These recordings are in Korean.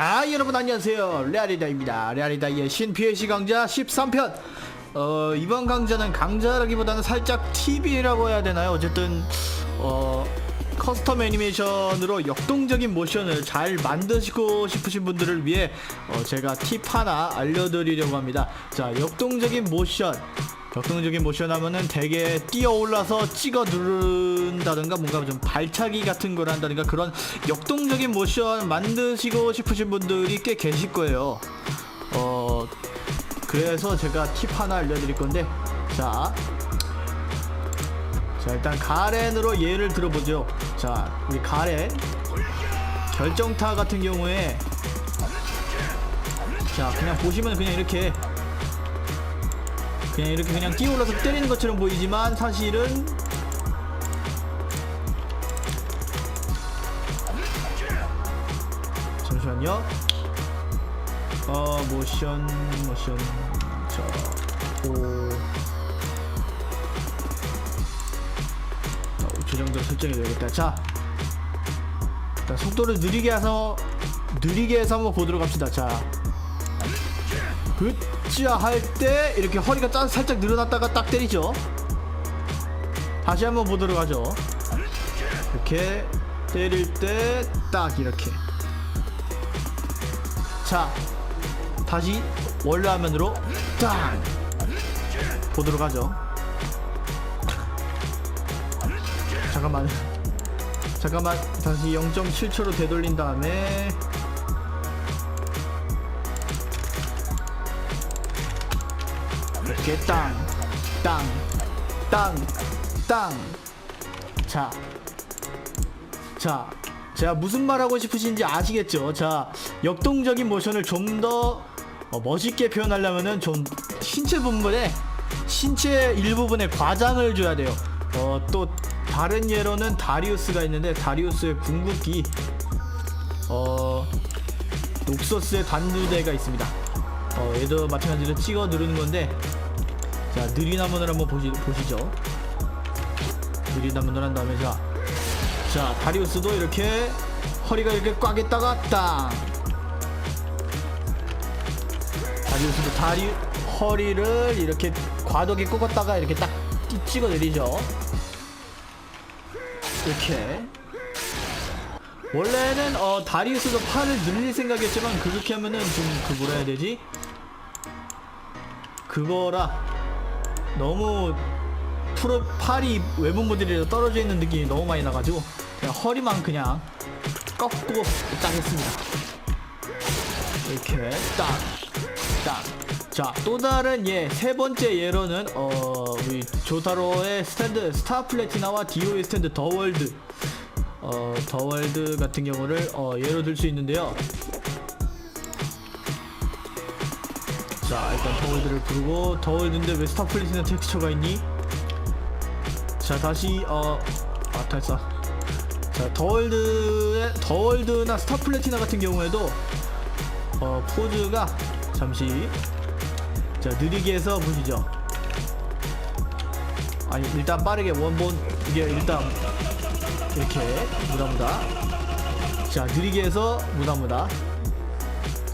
아 여러분 안녕하세요. 레아리다입니다. 레아리다의 신PAC 강좌 13편. 어 이번 강좌는 강좌라기보다는 살짝 TV라고 해야 되나요? 어쨌든 어 커스텀 애니메이션으로 역동적인 모션을 잘 만드시고 싶으신 분들을 위해 어, 제가 팁 하나 알려드리려고 합니다. 자 역동적인 모션 역동적인 모션 하면은 되게 뛰어 올라서 찍어 누른다든가 뭔가 좀 발차기 같은 걸 한다든가 그런 역동적인 모션 만드시고 싶으신 분들이 꽤 계실 거예요. 어, 그래서 제가 팁 하나 알려드릴 건데, 자. 자, 일단 가렌으로 예를 들어보죠. 자, 우리 가렌. 결정타 같은 경우에, 자, 그냥 보시면 그냥 이렇게 그냥 이렇게 그냥 뛰어올라서 때리는 것처럼 보이지만 사실은 잠시만요. 어 모션 모션. 자오. 5초 정도 설정이 되겠다. 자 일단 속도를 느리게 해서 느리게 해서 한번 보도록 합시다. 자굿 자할때 이렇게 허리가 짜, 살짝 늘어났다가 딱 때리죠. 다시 한번 보도록 하죠. 이렇게 때릴 때 딱 이렇게. 자 다시 원래 화면으로 딱 보도록 하죠. 잠깐만. 잠깐만. 다시 0.7초로 되돌린 다음에 이렇게 땅, 땅, 땅, 땅. 자, 자, 제가 무슨 말 하고 싶으신지 아시겠죠? 자, 역동적인 모션을 좀더 어, 멋있게 표현하려면은 좀 신체 부분에 신체 일부분에 과장을 줘야 돼요. 어, 또 다른 예로는 다리우스가 있는데 다리우스의 궁극기 어 녹서스의 단두대가 있습니다. 어, 얘도 마찬가지로 찍어 누르는 건데 자 느리나무를 한번 보시, 보시죠. 느리나무를 한 다음에 자, 자 다리우스도 이렇게 허리가 이렇게 꽉 있다가 땅. 다리우스도 다리 허리를 이렇게 과도하게 꺾었다가 이렇게 딱 찌- 찍어 내리죠. 이렇게. 원래는 어 다리우스도 팔을 늘릴 생각이었지만 그렇게 하면은 좀 그 뭐라 해야 되지? 그거라 너무 프로 팔이 외부 모델이라 떨어져 있는 느낌이 너무 많이 나가지고 그냥 허리만 그냥 꺾고 딱 했습니다. 이렇게 딱, 딱. 자, 또 다른 예, 세 번째 예로는, 어, 우리 조타로의 스탠드, 스타 플래티나와 디오의 스탠드 더 월드. 어, 더 월드 같은 경우를, 어, 예로 들 수 있는데요. 자 일단 더월드를 부르고 더월드인데 왜 스타플릿이나 텍스처가 있니? 자 다시 어 아 탈사 자 더월드의 더월드나 스타플래티나 같은 경우에도 어 포즈가 잠시 자 느리게 해서 보시죠. 아니 일단 빠르게 원본 이게 일단 이렇게 무다무다. 자 느리게 해서 무다무다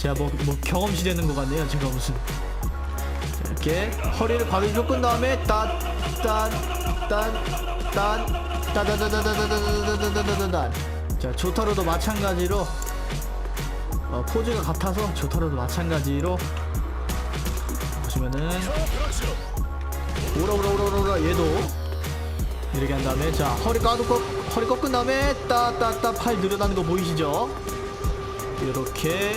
제가 뭐, 뭐 경험치 되는 것 같네요. 제가 무슨 자, 이렇게 허리를 바로 꺾은 다음에 딴딴딴딴 따다다다다다다다다다다다다다 자 조타로도 마찬가지로 어, 포즈가 같아서 조타로도 마찬가지로 보시면은 오라 오라 오라 오라 얘도 이렇게 한 다음에 자 허리 꺾 허리 꺾은 다음에 따따따 팔 늘어나는 거 보이시죠? 이렇게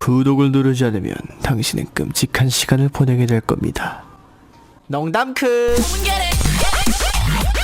구독을 누르지 않으면 당신은 끔찍한 시간을 보내게 될 겁니다. 농담 it.